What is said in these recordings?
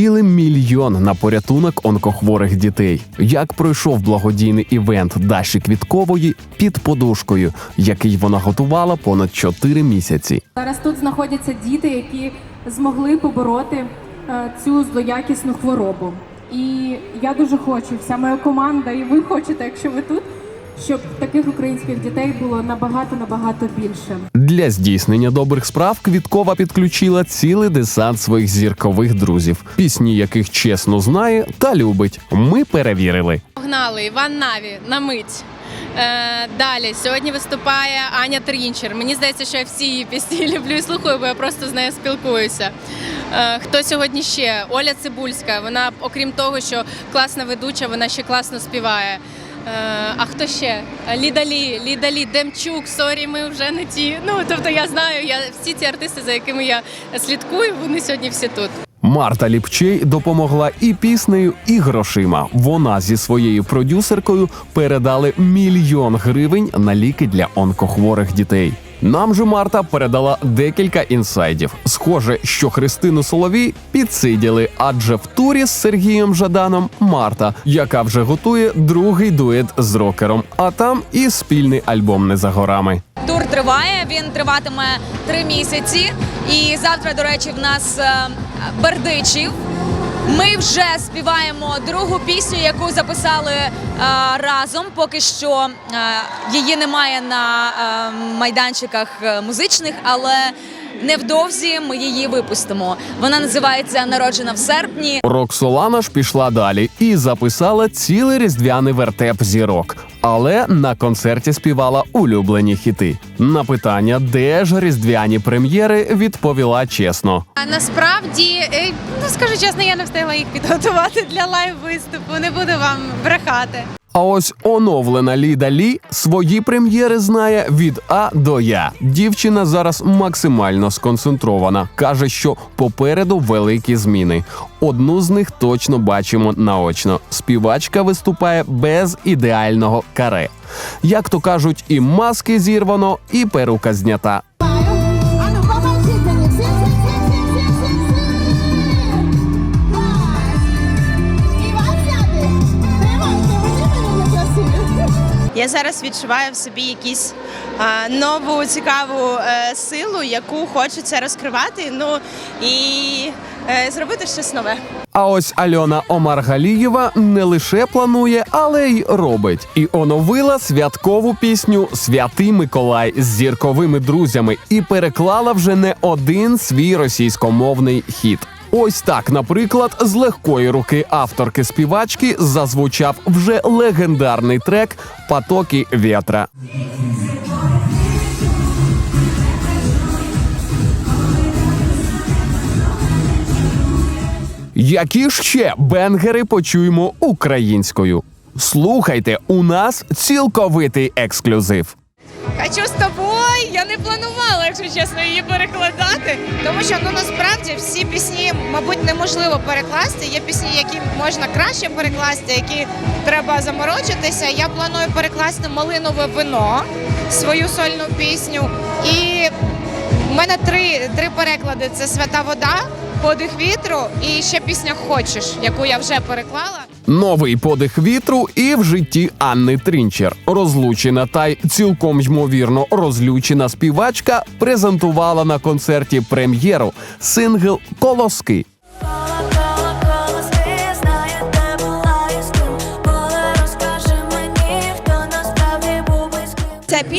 цілий мільйон на порятунок онкохворих дітей. Як пройшов благодійний івент Даші Квіткової під подушкою, який вона готувала понад 4 місяці. Зараз тут знаходяться діти, які змогли побороти е, цю злоякісну хворобу. І я дуже хочу, вся моя команда, і ви хочете, якщо ви тут, щоб таких українських дітей було набагато набагато більше. Для здійснення добрих справ Квіткова підключила цілий десант своїх зіркових друзів, пісні яких чесно знає та любить. Ми перевірили. Погнали Іван Наві на мить. Е, далі сьогодні виступає Аня Трінчер. Мені здається, що я всі її пісні люблю і слухаю, бо я просто з нею спілкуюся. Е, хто сьогодні ще? Оля Цибульська. Вона, окрім того, що класна ведуча, вона ще класно співає. Е, а хто ще? Лідалі, Лідалі, Демчук, сорі, ми вже не ті. Ну тобто я знаю, я всі ці артисти, за якими я слідкую, вони сьогодні всі тут. Марта Ліпчей допомогла і піснею, і грошима. Вона зі своєю продюсеркою передали мільйон гривень на ліки для онкохворих дітей. Нам же Марта передала декілька інсайдів. Схоже, що Христину Соловій підсиділи, адже в турі з Сергієм Жаданом Марта, яка вже готує другий дует з рокером. А там і спільний альбом не за горами. Тур триває, він триватиме три місяці. І завтра, до речі, в нас е, Бердичів. Ми вже співаємо другу пісню, яку записали е, разом. Поки що е, її немає на е, майданчиках е, музичних, але невдовзі ми її випустимо. Вона називається Народжена в серпні. Роксолана ж пішла далі і записала цілий різдвяний вертеп зірок. Але на концерті співала улюблені хіти. На питання, де ж різдвяні прем'єри, відповіла чесно. А насправді, е, ну скажу чесно, я не встигла їх підготувати для лайв виступу. Не буду вам брехати. А ось оновлена Ліда Лі свої прем'єри знає від А до Я. Дівчина зараз максимально сконцентрована. каже, що попереду великі зміни. Одну з них точно бачимо наочно. Співачка виступає без ідеального каре. Як то кажуть, і маски зірвано, і перука знята. Я зараз відчуваю в собі якусь а, нову цікаву е, силу, яку хочеться розкривати. Ну і е, зробити щось нове. А ось Альона Омаргалієва не лише планує, але й робить. І оновила святкову пісню Святий Миколай з зірковими друзями і переклала вже не один свій російськомовний хіт. Ось так, наприклад, з легкої руки авторки співачки зазвучав вже легендарний трек Потоки вітра. Які ще бенгери почуємо українською? Слухайте, у нас цілковитий ексклюзив. Хочу з тобою. Я не планувала, якщо чесно, її перекладати. Тому що ну насправді всі пісні, мабуть, неможливо перекласти. Є пісні, які можна краще перекласти, які треба заморочитися. Я планую перекласти малинове вино, свою сольну пісню. І в мене три, три переклади: це свята вода, подих вітру і ще пісня Хочеш, яку я вже переклала. Новий подих вітру і в житті Анни Трінчер. Розлучена та й цілком ймовірно розлючена співачка презентувала на концерті прем'єру сингл Колоски.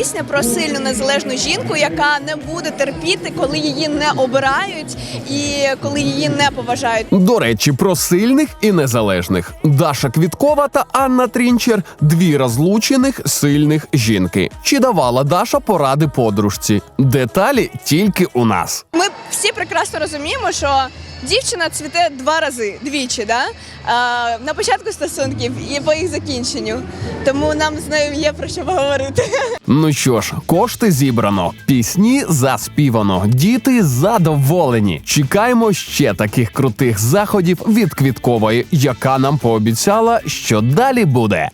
Пісня про сильну незалежну жінку, яка не буде терпіти, коли її не обирають і коли її не поважають. До речі, про сильних і незалежних. Даша Квіткова та Анна Трінчер дві розлучених сильних жінки. Чи давала Даша поради подружці? Деталі тільки у нас. Ми всі прекрасно розуміємо, що дівчина цвіте два рази, двічі, да? а, на початку стосунків і по їх закінченню. Тому нам з нею є про що поговорити. Ну що ж, кошти зібрано, пісні заспівано, діти задоволені. Чекаємо ще таких крутих заходів від квіткової, яка нам пообіцяла, що далі буде.